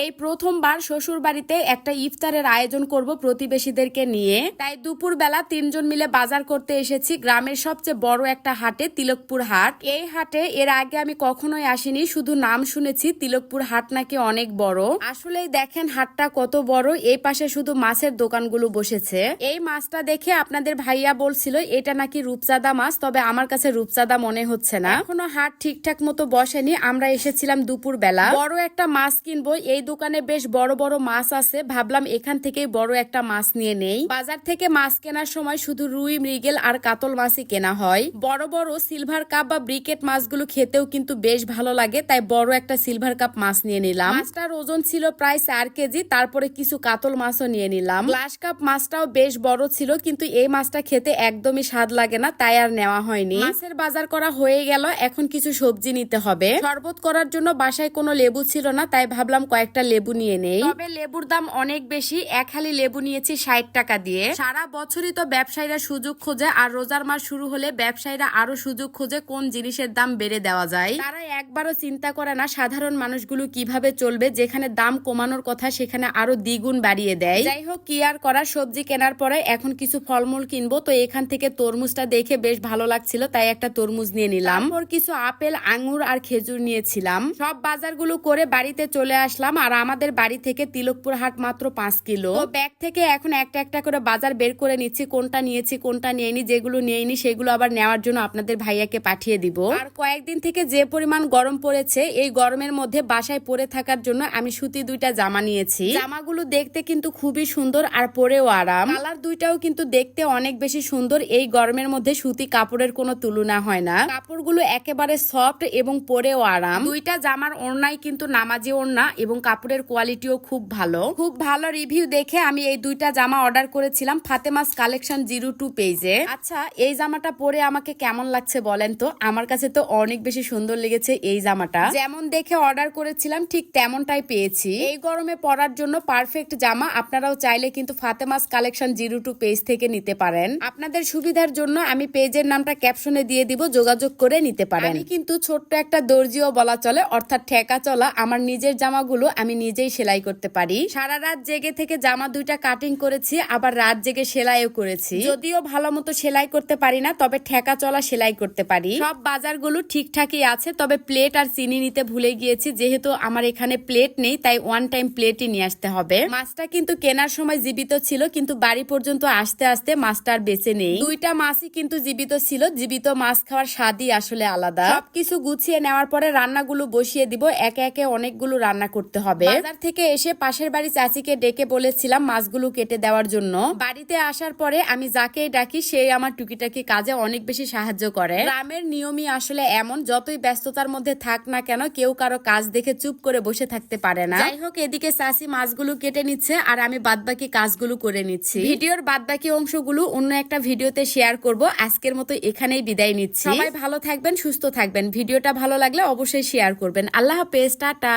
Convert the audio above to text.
এই প্রথমবার শ্বশুর বাড়িতে একটা ইফতারের আয়োজন করব প্রতিবেশীদেরকে নিয়ে। তাই দুপুর বেলা তিনজন মিলে বাজার করতে এসেছি গ্রামের সবচেয়ে বড় একটা হাটে, তিলকপুর হাট। এই হাটে এর আগে আমি কখনোই আসিনি, শুধু নাম শুনেছি, তিলকপুর হাট নাকি অনেক বড়। আসলেই দেখেন হাটটা কত বড়, এই পাশে শুধু মাছের দোকানগুলো বসেছে। এই মাছটা দেখে আপনাদের ভাইয়া বলছিল, এটা নাকি রূপচাঁদা মাছ তবে আমার কাছে রূপচাঁদা মনে হচ্ছে না। এখনও হাট ঠিকঠাক মতো বসেনি, আমরা এসেছিলাম দুপুর বেলা বড় একটা মাছ কিনবো, এই দোকানে বেশ বড় বড় মাছ আছে। ভাবলাম এখান থেকেই বড় একটা মাছ নিয়ে নেই। বাজার থেকে মাছ কেনার সময় শুধু রুই, মৃগেল আর কাতল মাছই কেনা হয়। বড় বড় সিলভার কাপ বা ব্রিকেট মাছগুলো খেতেও কিন্তু বেশ ভালো লাগে, তাই বড় একটা সিলভার কাপ মাছ নিয়ে নিলাম। মাছটার ওজন ছিল প্রায় চার কেজি, তারপরে কিছু কাতল মাছও নিয়ে নিলাম। গ্লাস কাপ মাছটাও বেশ বড় ছিল, কিন্তু এই মাছটা খেতে একদমই স্বাদ লাগে না, তাই আর নেওয়া হয়নি। মাছের বাজার করা হয়ে গেল, এখন কিছু সবজি নিতে হবে। শরবত করার জন্য বাসায় কোনো লেবু ছিল না, তাই ভাবলাম কয়েকটা লেবু নিয়ে নেই। তবে লেবুর দাম অনেক বেশি, এক হালি লেবু নিয়েছি ষাট টাকা দিয়ে। সারা বছরই তো ব্যবসায়ীরা সুযোগ খোঁজে, আর রোজার মাস শুরু হলে ব্যবসায়ীরা আরও সুযোগ খোঁজে কোন জিনিসের দাম বেড়ে দেওয়া যায়। তারা একবারও চিন্তা করে না সাধারণ মানুষগুলো কীভাবে চলবে, যেখানে দাম কমানোর কথা সেখানে আরও দ্বিগুণ বাড়িয়ে দেয়। যাই হোক, কি আর করা, সবজি কেনার পরে এখন কিছু ফলমূল কিনবো। তো এখান থেকে তরমুজটা দেখে বেশ ভালো লাগছিল, তাই একটা তরমুজ নিয়ে নিলাম। ওর কিছু আপেল আঙ্গুর আর খেজুর নিয়েছিলাম। সব বাজারগুলো করে বাড়িতে চলে আসলাম। আর আমাদের বাড়ি থেকে তিলকপুর হাট মাত্র পাঁচ কিলো। ব্যাগ থেকে এখন একটা একটা করে বাজার বের করে নিচ্ছি, কোনটা নিয়েছি, কোনটা নিয়েনি যেগুলো নিয়েনি সেগুলো আবার নেওয়ার জন্য আপনাদের ভাইয়াকে পাঠিয়ে দিব। আর কয়েকদিন থেকে যে পরিমাণ গরম পড়েছে, এই গরমের মধ্যে বাসায় পরে থাকার জন্য আমি সুতি দুইটা জামা নিয়েছি। জামাগুলো দেখতে কিন্তু খুবই সুন্দর আর পরেও আরাম। কালার দুইটাও কিন্তু দেখতে অনেক বেশি সুন্দর, এই গরমের মধ্যে সুতি কাপড়ের কোনো তুলনা হয় না। কাপড়গুলো একেবারে সফট এবং পরেও আরাম। দুইটা জামার ওড়নাই কিন্তু নামাজি ওড়না এবং কাপড়ের কোয়ালিটিও খুব ভালো। খুব ভালো রিভিউ দেখে আমি এই দুইটা জামা অর্ডার করেছিলাম ফাতেমাস কালেকশন জিরো টু পেজে আচ্ছা এই জামাটা পরে আমাকে কেমন লাগছে বলেন তো? আমার কাছে তো অনেক বেশি সুন্দর লেগেছে এই জামাটা। যেমন দেখে অর্ডার করেছিলাম ঠিক তেমনটাই পেয়েছি। এই গরমে পরার জন্য পারফেক্ট জামা আপনারাও চাইলে কিন্তু Fatema's collection zero two page থেকে নিতে পারেন। আপনাদের সুবিধার জন্য আমি পেজের নামটা ক্যাপশনে দিয়ে দিব যোগাযোগ করে নিতে পারেন। আমি কিন্তু ছোট্ট একটা দর্জিও বলা চলে অর্থাৎ ঠেকা চলা আমার নিজের জামাগুলো আমি নিজেই সেলাই করতে পারি। সারা রাত জেগে থেকে জামা দুইটা কাটিং করেছি, আবার রাত জেগে সেলাইও করেছি। যদিও ভালো মতো সেলাই করতে পারি না, তবে ঠেকা চলা সেলাই করতে পারি। সব বাজারগুলো ঠিকঠাকই আছে, তবে প্লেট আর চিনি নিতে ভুলে গিয়েছি, যেহেতু আমার এখানে প্লেট নেই, তাই ওয়ান টাইম প্লেটই নিয়ে আসতে হবে। মাছটা কিন্তু কেনার সময় জীবিত ছিল, কিন্তু বাড়ি পর্যন্ত আসতে আসতে মাছটা আর বেঁচে নেই। দুইটা মাছই কিন্তু জীবিত ছিল, জীবিত মাছ খাওয়ার স্বাদই আসলে আলাদা। সবকিছু গুছিয়ে নেওয়ার পরে রান্নাগুলো বসিয়ে দিব, একে একে অনেকগুলো রান্না করতে হবে। বাজার থেকে এসে পাশের বাড়ি চাচিকে ডেকে বলেছিলাম মাছগুলো কেটে দেওয়ার জন্য। বাড়িতে আসার পরে আমি যাকেই ডাকি সে আমার টুকিটাকি কাজে অনেক বেশি সাহায্য করে। গ্রামের নিয়মই আসলে এমন যতই ব্যস্ততার মধ্যে থাক না কেন কেউ কারও কাজ দেখে চুপ করে বসে থাকতে পারে না। যাই হোক এদিকে চাষি মাছগুলো কেটে নিচ্ছে আর আমি বাদবাকি কাজগুলো করে নিচ্ছি। ভিডিওর বাদবাকি অংশগুলো অন্য একটা ভিডিওতে শেয়ার করব। আজকের মতো এখানেই বিদায় নিচ্ছি। সবাই ভালো থাকবেন সুস্থ থাকবেন। ভিডিওটা ভালো লাগলে অবশ্যই শেয়ার করবেন। আল্লাহ হাফেজ টাটা।